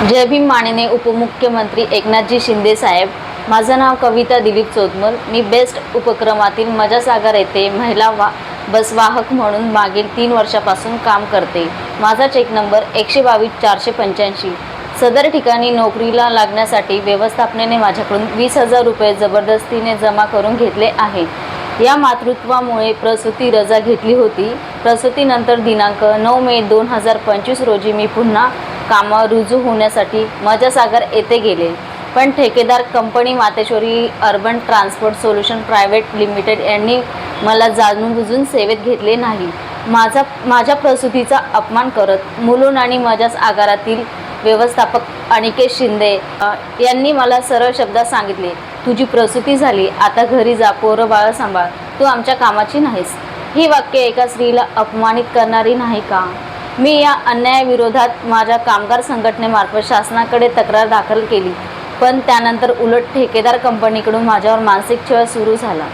जय भीम मानेने उपमुख्यमंत्री एकनाथजी शिंदे साहेब. माझं नाव कविता दिलीप चौतमल मी बेस्ट उपक्रमातील मजासागर येथे महिला वा बसवाहक म्हणून मागील तीन वर्षापासून काम करते. माझा चेक नंबर एकशे बावीस चारशे पंच्याऐंशी. सदर ठिकाणी नोकरीला लागण्यासाठी व्यवस्थापनेने माझ्याकडून वीस हजार रुपये जबरदस्तीने जमा करून घेतले आहे. या मातृत्वामुळे प्रसूती रजा घेतली होती. प्रसूतीनंतर दिनांक नऊ मे दोन हजार पंचवीस रोजी मी पुन्हा कामावर रुजू होण्यासाठी मजासागर येथे गेले. पण ठेकेदार company Mateshwari urban transport solution private limited यांनी मला जाणून बुजून सेवेत घेतले नाही. माझा माझ्या प्रसूतीचा अपमान करत मुलून आणि मजाच आगारातील व्यवस्थापक अनिकेत शिंदे यांनी मला सरळ शब्दात सांगितले तुझी प्रसूती झाली आता घरी जा पोरं बाळ सांभाळ तू आमच्या कामाची नाहीस. ही वाक्य एका स्त्रीला अपमानित करणारी नाही का? मी या अन्यायाविरोधात माझ्या कामगार संघटनेमार्फत शासनाकडे तक्रार दाखल केली. पण त्यानंतर उलट ठेकेदार कंपनीकडून माझ्यावर मानसिक छळ सुरू झाला.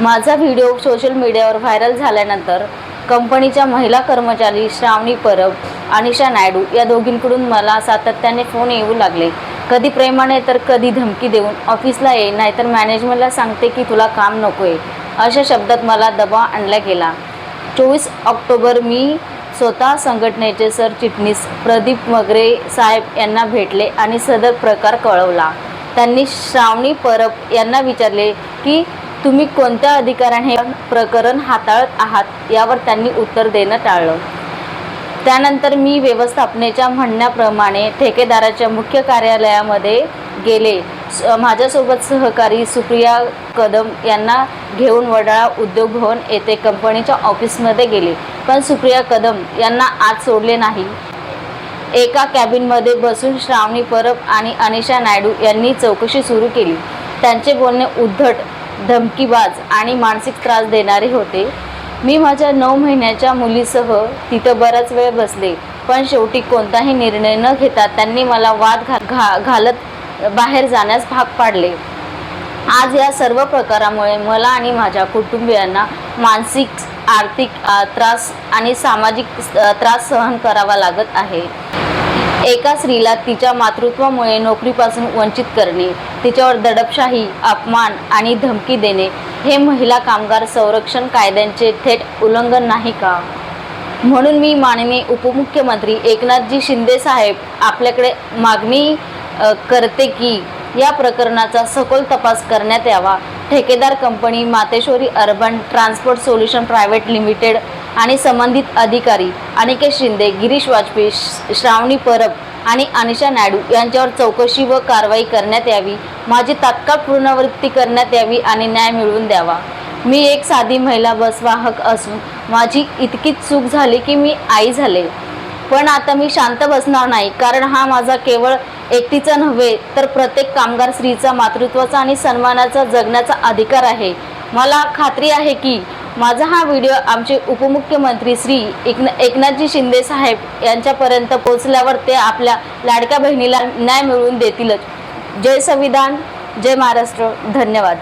माझा व्हिडिओ सोशल मीडियावर व्हायरल झाल्यानंतर कंपनीच्या महिला कर्मचारी श्रावणी परब अनिशा नायडू या दोघींकडून मला सातत्याने फोन येऊ लागले. कधी प्रेमाने तर कधी धमकी देऊन ऑफिसला ये नाहीतर मॅनेजमेंटला सांगते की तुला काम नको आहे अशा शब्दात मला दबाव आणला गेला. चोवीस ऑक्टोबर मी स्वतः संघटनेचे सरचिटणीस प्रदीप मगरे साहेब यांना भेटले आणि सदर प्रकार कळवला. त्यांनी श्रावणी परब यांना विचारले की तुम्ही कोणत्या अधिकाऱ्याने प्रकरण हाताळत आहात? यावर त्यांनी उत्तर देणं टाळलं. त्यानंतर मी व्यवस्थापनेच्या म्हणण्याप्रमाणे ठेकेदाराच्या मुख्य कार्यालयामध्ये गेले. स- माझ्यासोबत सहकारी सुप्रिया कदम यांना घेऊन वडाळा उद्योग भवन येथे कंपनीच्या ऑफिसमध्ये गेले. पण सुप्रिया कदम यांना आत सोडले नाही. एका कॅबिनमध्ये बसून श्रावणी परब आणि अनिशा नायडू यांनी चौकशी सुरू केली. त्यांचे बोलणे उद्धट धमकीबाज आणि मानसिक त्रास देणारे होते. मी माझ्या नऊ महिन्याच्या मुलीसह तिथं बराच वेळ बसले पण शेवटी कोणताही निर्णय न घेता त्यांनी मला वाद घा घा घालत बाहेर जाण्यास भाग पाडले. आज या सर्व प्रकारामुळे मला आणि माझ्या कुटुंबियांना मानसिक आर्थिक त्रास आणि सामाजिक त्रास सहन करावा लागत आहे. एका स्त्रीला तिच्या मातृत्वामुळे नोकरीपासून वंचित करणे तिच्यावर दडपशाही अपमान आणि धमकी देणे हे महिला कामगार संरक्षण कायद्यांचे थेट उल्लंघन नाही का? म्हणून मी माननीय उपमुख्यमंत्री एकनाथजी शिंदे साहेब आपल्याकडे मागणी करते की या प्रकरणाचा सखोल तपास करण्यात यावा. ठेकेदार company Mateshwari urban transport solution private limited आणि संबंधित अधिकारी अनिकेत शिंदे गिरीश वाजपेयी श- श्रावणी परब आणि अनिशा नायडू यांच्यावर चौकशी व कारवाई करण्यात यावी. माझी तात्काळ पुनरावृत्ती करण्यात यावी आणि न्याय मिळवून द्यावा. मी एक साधी महिला बसवाहक असून माझी इतकीच चूक झाली की मी आई झाले. पण आता मी शांत बसणार नाही कारण हा माझा केवळ एकटीचा नव्हे तर प्रत्येक कामगार स्त्रीचा मातृत्वाचा आणि सन्मानाचा जगण्याचा अधिकार आहे. मला खात्री आहे की माझा हा व्हिडिओ आमचे उपमुख्यमंत्री श्री एकन एकनाथजी शिंदे साहेब यांच्यापर्यंत पोहोचल्यावर ते आपल्या लाडक्या बहिणीला न्याय मिळवून देतीलच. जय संविधान जय महाराष्ट्र. धन्यवाद.